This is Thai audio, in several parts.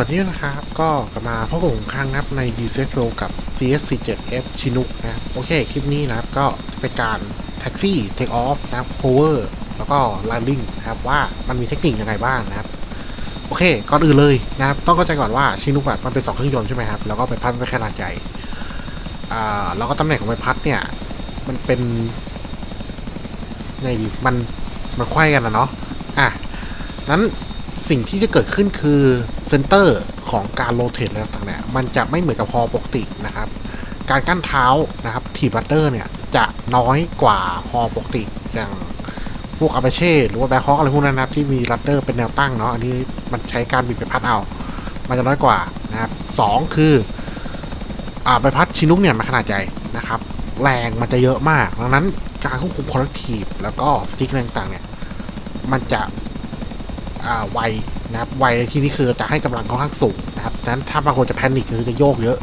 วัสดีนะครับ ก็กลับมาพบกับผมครั้งนะครับใน d c s r o กับ CS47F ชินุกนะครับโอเค คลิปนี้นะครับก็เป็นการแท็กซี่เทคออฟนะครับโ o เวอร์แล้วก็แลนดิ้งนะครับว่ามันมีเทคนิคยังไงบ้างนะครับ โอเค ก่อนอื่นเลยนะครับ ต้องเข้าใจก่อนว่าชินุกแบบมันเป็นสองเครื่องยนต์ใช่ไหมครับ แล้วก็ใบพัดเป็นขนาดใหญ่ อ่า แล้วก็ตำแหน่งของใบพัดเนี่ย มันเป็นไงดีมันมันไขว้กันนะเนาะอะนั้น สิ่งที่จะเกิดขึ้นคือเซนเตอร์ของการโรเตทอะไรต่างๆเนี่ยมันจะไม่เหมือนกับฮอปกตินะครับ การกั้นเท้านะครับทีบัตเตอร์เนี่ยจะน้อยกว่าฮอปกติอย่างพวกอาเปเช่หรือว่าแบ็คฮอกอะไรพวกนั้นนะครับ ที่มีรัตเตอร์เป็นแนวตั้งเนาะอันนี้มันใช้การบิดไปพัดเอา มันจะน้อยกว่านะครับสองคืออ่าใบพัดชินุกเนี่ยมันขนาดใหญ่นะครับ แรงมันจะเยอะมาก ดังนั้นการควบคุมคอร์รัทีฟแล้วก็สติ๊กต่างๆเนี่ยมันจะ อ่าไวนะครับวในที่นี้คือจะให้กำลังค่อนข้างสูงนะครับดังนั้นถ้าบางคนจะแพนิคคือจะโยกเยอะ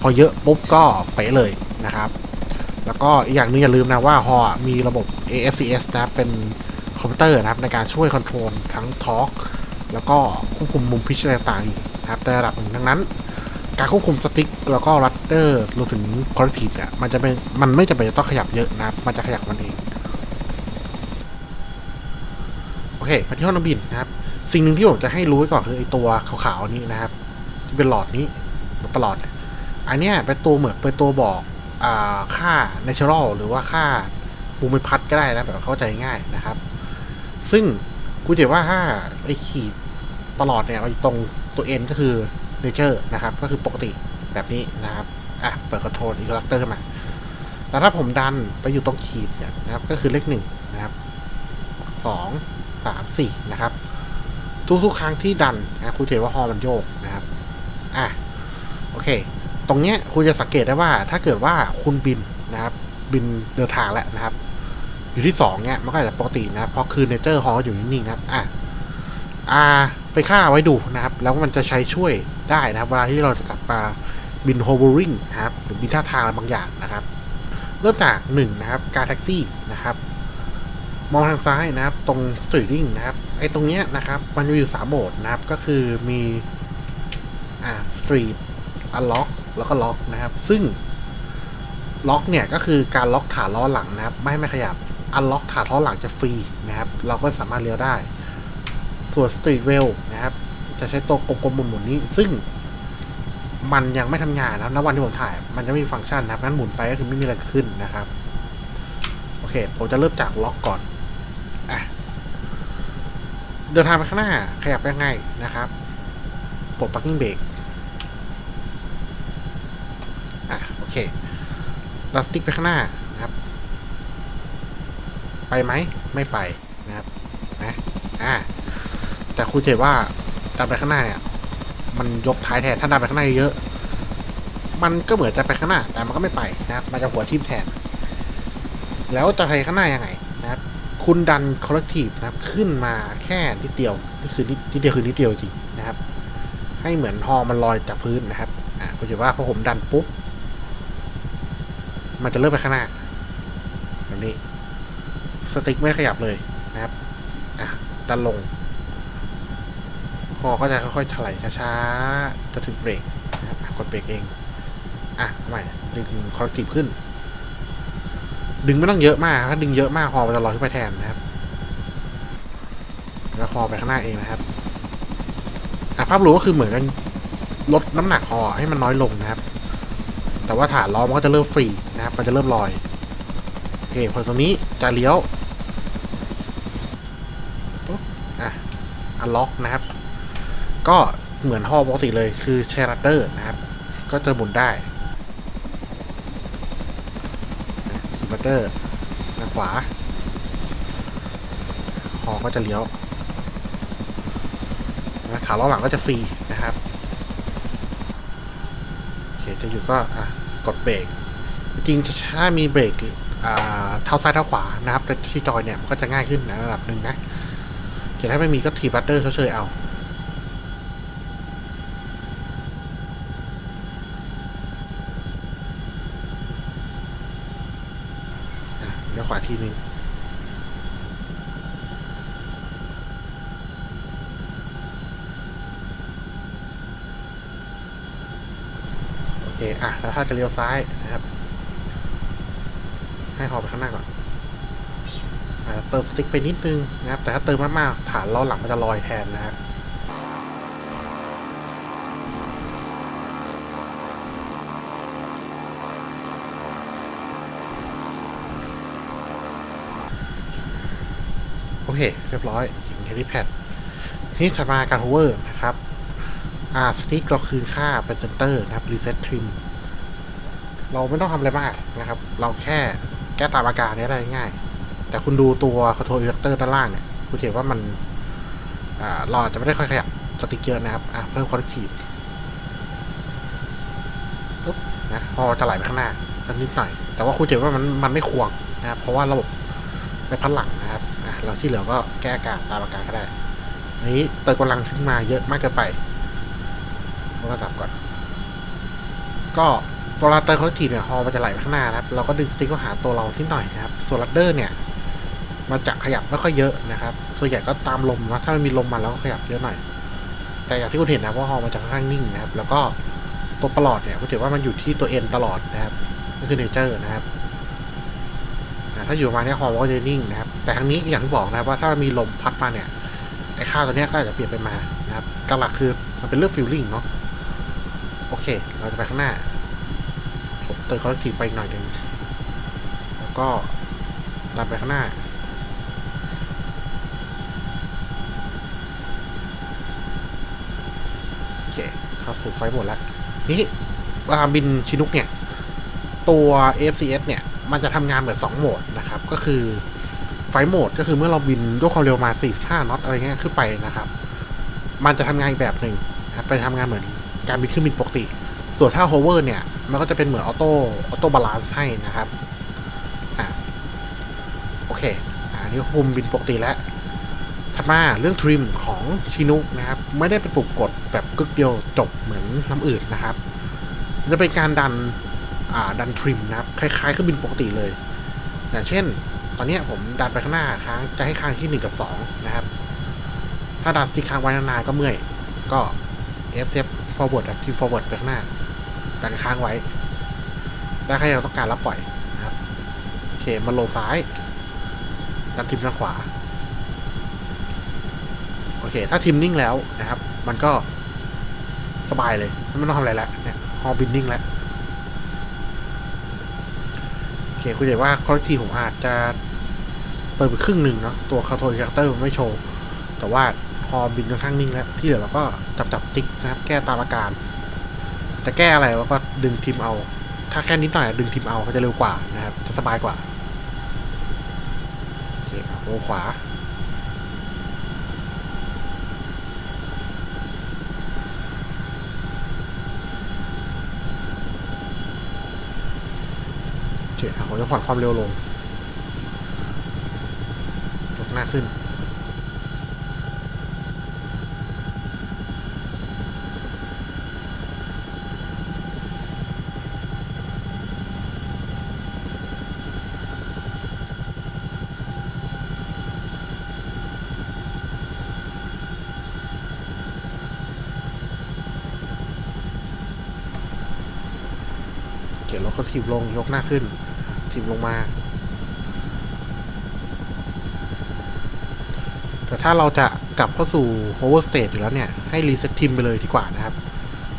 พอเยอะปุ๊บก็เป๊ะเลยนะครับ แล้วก็อีกอย่างหนึงอย่าลืมนะว่าฮอมีระบบ AFCS นะครับเป็นคอมพิวเตอร์นะครับในการช่วยคอนโทรลทั้งทอร์กแล้วก็ควบคุมมุมพิชต่างๆอยู่นะครับในระดับหนึ่งดังนั้น การควบคุมสติ๊กแล้วก็รัตเตอร์รวมถึงคอร์ทีฟเนี่ยมันจะเป็นมันไม่จำเป็นจะต้องขยับเยอะนะครับมันจะขยับมันเอง โอ เคมาที่ห้องน้ำบินนะครับ สิ่งหนึ่งที่ผมจะให้รู้ไว้ก่อนคือไอ้ตัวขาวๆนี้นะครับที่เป็นหลอดนี้ประหลอดอันนี้เป็นตัวเหมือนเป็นตัวบอกอค่า natural หรือว่าค่าภูมิพัฒน์ก็ได้นะแบบเข้าใจง่ายนะครับ ซึ่งกูเดี๋ยวว่าถ้าไอ้ขีดประหลอดเนี่ยมันอยู่ตรงตัว n ก็คือ nature นะครับ ก็คือปกติแบบนี้นะครับอะเปิดคอนโทรลอีกคาแรคเตอร์ขึ้นมาแล้วถ้าผมดันไปอยู่ตรงขีดเนี่ยนะครับ ก็คือเลขหนึ่งนะครับสอง สามสี่นะครับ ทุกๆครั้งที่ดันนะคุณเห็นว่าฮอมันโยกนะครับอะโอเค ตรงเนี้ยคุณจะสังเกตได้ว่าถ้าเกิดว่าคุณบินนะครับ บินเดินทางแล้วนะครับ อยู่ที่สองเนี่ยมันก็อาจจะปกตินะเพราะคือเนเจอร์ฮออยู่นิ่งๆนะครับอะอ่าไปค่าไว้ดูนะครับ แล้วมันจะใช้ช่วยได้นะครับ เวลาที่เราจะกลับมาบินโฮเวอริงนะครับหรือบินท่าทางอะไรบางอย่างนะครับ เริ่มจากหนึ่งนะครับ การแท็กซี่นะครับ มองทางซ้ายนะครับ ตรง Streeting นะครับไอ้ตรงเนี้ยนะครับ มันจะมีอยู่สามโหมดนะครับ ก็คือมีอ่า Street Unlock แล้วก็ Lock นะครับ ซึ่งล็อกเนี่ยก็คือการล็อกฐานล้อหลังนะครับ ไม่ให้ไม่ขยับ Unlock ฐานล้อหลังจะฟรีนะครับ เราก็สามารถเลี้ยวได้ ส่วน Street Rail นะครับ จะใช้ตัวกลมๆหมุนๆนี้ ซึ่งมันยังไม่ทำงานนะครับณวันที่ผมถ่าย มันจะไม่มีฟังก์ชันนะครับงั้นหมุนไปก็คือไม่มีอะไรขึ้นนะครับ โอเค ผมจะเริ่มจากล็อกก่อน เดินทางไปข้างหน้า ขยับไปง่ายนะครับปลด parking brake อะโอเคเราสติ๊กไปข้างหน้านะครับ ไปไหมไม่ไปนะครับนะอะแต่คุณเห็นว่าดันไปข้างหน้าเนี่ย มันยกท้ายแทนถ้าดันไปข้างหน้าเยอะ มันก็เหมือนจะไปข้างหน้า แต่มันก็ไม่ไปนะครับ มันจะหัวทิ่มแทน แล้วจะไปข้างหน้ายังไงนะครับ คุณดัน collective นะครับ ขึ้นมาแค่นิดเดียวนี่คือนิดเดียวคือนิดเดียวจริงนะครับ ให้เหมือนฮอมันลอยจากพื้นนะครับอ่าคุณจะว่าพอผมดันปุ๊บ มันจะเริ่มไปข้างหน้าแบบนี้สติ๊กไม่ได้ขยับเลยนะครับอะดันลงฮอก็จะค่อยๆถลายช้าๆจะถึงเบรกนะครับกดเบรกเอง อะใหม่ดึง collective ขึ้น ดึงไม่ต้องเยอะมากถ้าดึงเยอะมากคอมันจะลอยขึ้นไปแทนนะครับ แล้วคอไปข้างหน้าเองนะครับภาพรวมก็คือเหมือนกันลดน้ำหนักคอให้มันน้อยลงนะครับ แต่ว่าฐานล้อมันก็จะเริ่มฟรีนะครับ มันจะเริ่มลอยโอเคพอตรงนี้จะเลี้ยวปุ๊บอะอันล็อกนะครับ ก็เหมือนฮอปกติเลยคือแชร์รัตเตอร์นะครับ ก็จะหมุนได้ บัตเตอร์ทางขวาหอก็จะเลี้ยวนะขาล้อหลังก็จะฟรีนะครับโอเคจะอยู่ก็อะกดเบรกจริงถ้ามีเบรกเท้าซ้ายเท้าขวานะครับที่จอยเนี่ยก็จะง่ายขึ้นในระดับหนึ่งนะแต่ถ้าไม่มีก็ถีบบัตเตอร์เฉยๆเอา ขวาทีนึงโอเคอะแล้วถ้าจะเลี้ยวซ้ายนะครับ ให้หอไปข้างหน้าก่อนเติมสติ๊กไปนิดนึงนะครับ แต่ถ้าเติมมากๆฐานล้อหลังมันจะลอยแทนนะครับ เค เรียบร้อยถึงแคลิแพดทีนี้ถัดมาการ hover นะครับอ่าสติ๊กเราคืนค่าเป็นเซนเตอร์นะครับ reset trim เราไม่ต้องทำอะไรมากนะครับ เราแค่แก้ตามอาการนี้ได้ง่าย แต่คุณดูตัว control injector ด้านล่างเนี่ยคุณเห็นว่ามันอ่าเราอจะไม่ได้ค่อยขยับสติ๊กเยอะนะครับอะเพิ่ม corrective ปุ๊บนะพอจะไหลไปข้างหน้าสักนิดหน่อย แต่ว่าคุณเห็นว่ามันมันไม่ควงนะครับเพราะว่าระบบไปพันหลังนะครับะเราที่เหลือก็แก้อาการตามอาการก็ได้อันนี้เติมกำลังขึ้นมาเยอะมากเกินไปลดระดับก่อน ก็ตัวลาเตอร์คอร์ทีเนี่ยฮอมันจะไหลไปข้างหน้านะครับ เราก็ดึงสติ๊กเข้าหาตัวเราที่หน่อยนะครับ ส่วนลัดเดอร์เนี่ย มันจะขยับไม่ค่อยเยอะนะครับ ส่วนใหญ่ก็ตามลมนะถ้ามันมีลมมาแล้วก็ขยับเยอะหน่อย แต่อย่างที่คุณเห็นนะว่าฮอมันจะค่อนข้างนิ่งนะครับ แล้วก็ตัวปลอดเนี่ยคุณเห็นว่ามันอยู่ที่ตัวเอ็นตลอดนะครับ ก็คือเนเจอร์นะครับ ถ้าอยู่ประมาณเนี้ยฮอมันก็จะนิ่งนะครับ แต่ทั้งนี้อย่างที่บอกนะครับว่าถ้ามีลมพัดมาเนี่ยไอ้ค่าตัวเนี้ยก็อาจจะเปลี่ยนไปมานะครับกหลักคือมันเป็นเรื่องฟิลลิ่งเนาะโอเค เราจะไปข้างหน้าเติมคอร์รัทีไปอีกหน่อยหนึ่งแล้วก็ดันไปข้างหน้าโอเคเข้าสู่ไฟหมดแล้วนี่เวลาบินชินุกเนี่ย ตัว FCS เนี่ย มันจะทำงานเหมือน2โหมดนะครับ ก็คือไฟโหมดก็คือเมื่อเราบินด้วยความเร็วมา 45น็อตอะไรเงี้ยขึ้นไปนะครับ มันจะทำงานอีกแบบหนึ่งนะไปทำงานเหมือนการบินเครื่องบินปกติ ส่วนถ้า hover เนี่ย มันก็จะเป็นเหมือนออโต้ออโต้บาลานซ์ให้นะครับอ่าโอเคอ่าอันนี่ควบคุมบินปกติแล้วถัดมาเรื่องทริมของชินุนะครับ ไม่ได้เป็นปุ่มกดแบบกึกเดียวจบเหมือนลำอื่นนะครับ จะเป็นการดันอ่าดันทริมนะครับ คล้ายๆเครื่องบินปกติเลยอย่างเช่น ตอนนี้ผมดันไปข้างหน้าค้างจะให้ค้างที่หนึ่งกับสองนะครับ ถ้าดันสติ๊กค้างไว้นานๆก็เมื่อย ก็ F f forward ครับทีม forward ไปข้างหน้า ดันค้างไว้ได้แค่เราต้องการรับปล่อยนะครับโอเคมันโลซ้ายดันทีมทางขวาโอเค ถ้าทีมนิ่งแล้วนะครับ มันก็สบายเลย ไม่ต้องทำอะไรแล้วเนี่ยฮอบินนิ่งแล้ว โอ เคคุณเห็นว่าคอร์ทีผมอาจจะเติมไปครึ่งหนึ่งเนาะตัวคาโทอิคัตเตอร์ไม่โชว์ แต่ว่าพอบินค่อนข้างนิ่งแล้ว ที่เหลือเราก็จับจับสติ๊กนะครับ แก้ตามอาการ จะแก้อะไรเราก็ดึงทีมเอา ถ้าแค่นิดหน่อยดึงทีมเอาเขาจะเร็วกว่านะครับ จะสบายกว่า โอเคครับโอขวา โอเคอะ ผมจะผ่อนความเร็วลงยกหน้าขึ้น เขียนรถก็ถีบลงยกหน้าขึ้น ถีบลงมา แต่ถ้าเราจะกลับเข้าสู่ hover state อยู่แล้วเนี่ย ให้รีเซ็ตทิมไปเลยดีกว่านะครับ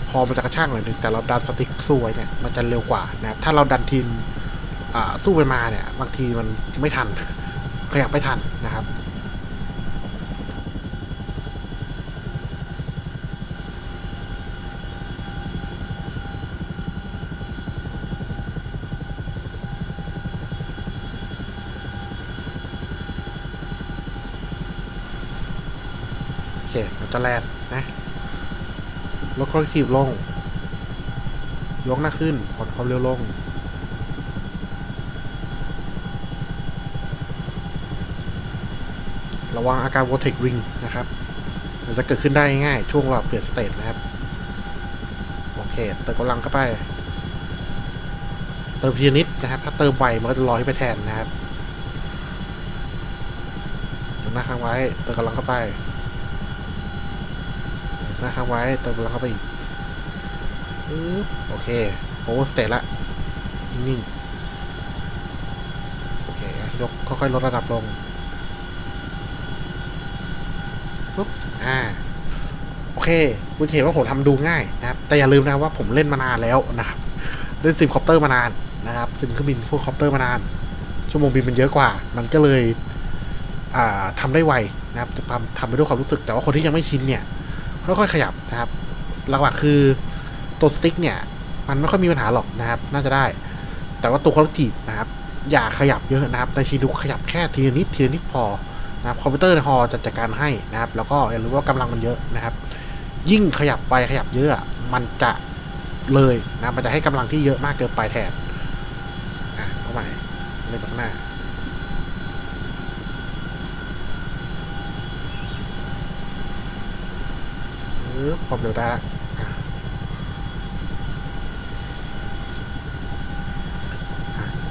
พอมันจะกระช่างหน่อยนึงแต่เราดันสติ๊กสู้ไว้เนี่ย มันจะเร็วกว่านะครับ ถ้าเราดันทิมสู้ไปมาเนี่ย บางทีมันไม่ทันขยับไม่ทันนะครับ จะแลนนะลดคอร์ทีฟลง ยกหน้าขึ้นผ่อนความเร็วลง ระวังอาการวอเทคริงนะครับมันจะเกิดขึ้นได้ง่าย ช่วงเราเปลี่ยนสเตทนะครับ โอเค เติมกำลังเข้าไป เติมพีนิดนะครับ ถ้าเติมไวมันก็จะลอยไปแทนนะครับยกหน้าค้างไว้ เติมกำลังเข้าไป น้าค้างไว้เติมกลังเข้าไปอีกปึ๊บโอเคโอเวอร์สเตทละนิ่งโอเคยกค่อยๆลดระดับลงปุ๊บอ่าโอเคคุณเห็นว่าผมทำดูง่ายนะครับ แต่อย่าลืมนะว่าผมเล่นมานานแล้วนะครับ เล่นซิมคอปเตอร์มานานนะครับซิมเครื่องบินพวกคอปเตอร์มานาน ชั่วโมงบินมันเยอะกว่า มันก็เลย อ่าทำได้ไวนะครับจะทำทำไปด้วยความรู้สึก แต่ว่าคนที่ยังไม่ชินเนี่ย ค่อยๆขยับนะครับ หลักๆคือตัวสติ๊กเนี่ยมันไม่ค่อยมีปัญหาหรอกนะครับ น่าจะได้ แต่ว่าตัวคอร์ทีฟนะครับ อย่าขยับเยอะนะครับในชีนุกขยับแค่ทีละนิดทีละนิดพอนะครับคอมพิวเตอร์ในฮอจะจัดการให้นะครับ แล้วก็อย่าลืมว่ากำลังมันเยอะนะครับ ยิ่งขยับไปขยับเยอะมันจะเลยนะมันจะให้กำลังที่เยอะมากเกินไปแทนอะเข้าใหม่เล่นไปข้างหน้า ปึ๊บความเร็วได้ละ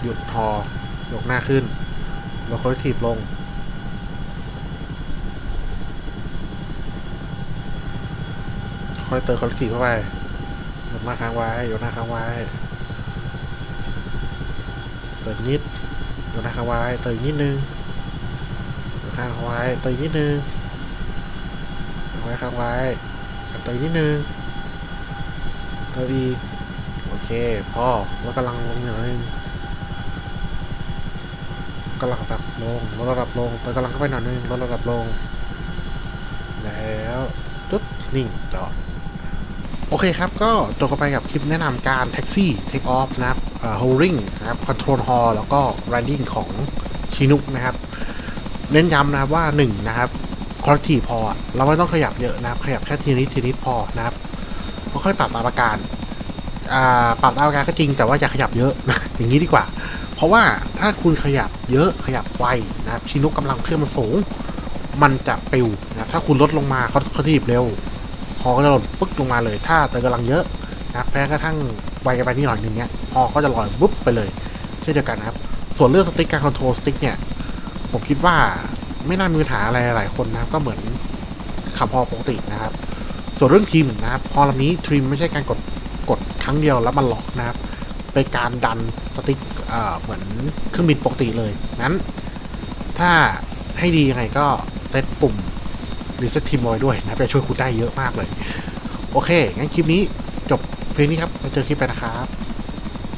หยุดพอยกหน้าขึ้นลดคอร์ทีฟลง ค่อยเติมคอร์ทีฟเข้าไปยกหน้าค้างไว้ยกหน้าค้างไว้ เติมนิดยกหน้าค้างไว้ เติมนิดนึงยกข้างค้างไว้ เติมนิดนึงไว้ค้างไว้ เติมนิดนึงเติมอีกโอเคพอแล้วกำลังลงหน่อยนึงกำลังระดับลงลดระดับลงเติมกำลังเข้าไปหน่อยนึงลดระดับลง แล้วจุดนิ่งจอดโอเคครับ ก็จบกันไปกับคลิปแนะนำการแท็กซี่เทคออฟนะครับเอ่อ hovering นะครับ control hall แล้วก็ landing ของชินุกนะครับ เน้นย้ำนะครับว่า1นะครับ คอร์ทีพอเราไม่ต้องขยับเยอะนะครับ ขยับแค่ทีนิดทีนิดพอนะครับค่อยปรับตามอาการอ่าปรับตามอาการก็จริงแต่ว่าอย่าขยับเยอะอย่างนี้ดีกว่า เพราะว่าถ้าคุณขยับเยอะขยับไวนะครับชินุกกำลังเครื่องมันสูง มันจะปิวนะครับถ้าคุณลดลงมาเขาเขาทีบเร็วพอก็จะหล่นปึ๊กลงมาเลย ถ้าเติมกำลังเยอะนะครับแม้กระทั่งไวกันไปนิดหน่อยหนึ่งเนี้ยพอก็จะลอยวุบไปเลย เช่นเดียวกันนะครับ ส่วนเรื่องสติ๊กการคอนโทรลสติ๊กเนี่ยผมคิดว่า ไม่น่ามีปัญหาอะไรหลายคนนะครับ ก็เหมือนขับพอปกตินะครับ ส่วนเรื่องทีมนะครับ พอลำนี้ทริมไม่ใช่การกดกดครั้งเดียวแล้วมันล็อกนะครับเป็นการดันสติ๊กเหมือนเครื่องบินปกติเลยนั้นถ้าให้ดียังไงก็เซตปุ่มรีเซ็ตทีมอาไว้ด้วยนะจะช่วยคุณได้เยอะมากเลย โอเค งั้นคลิปนี้จบเพลงนี้ครับเราเจอคลิปไปนะครับ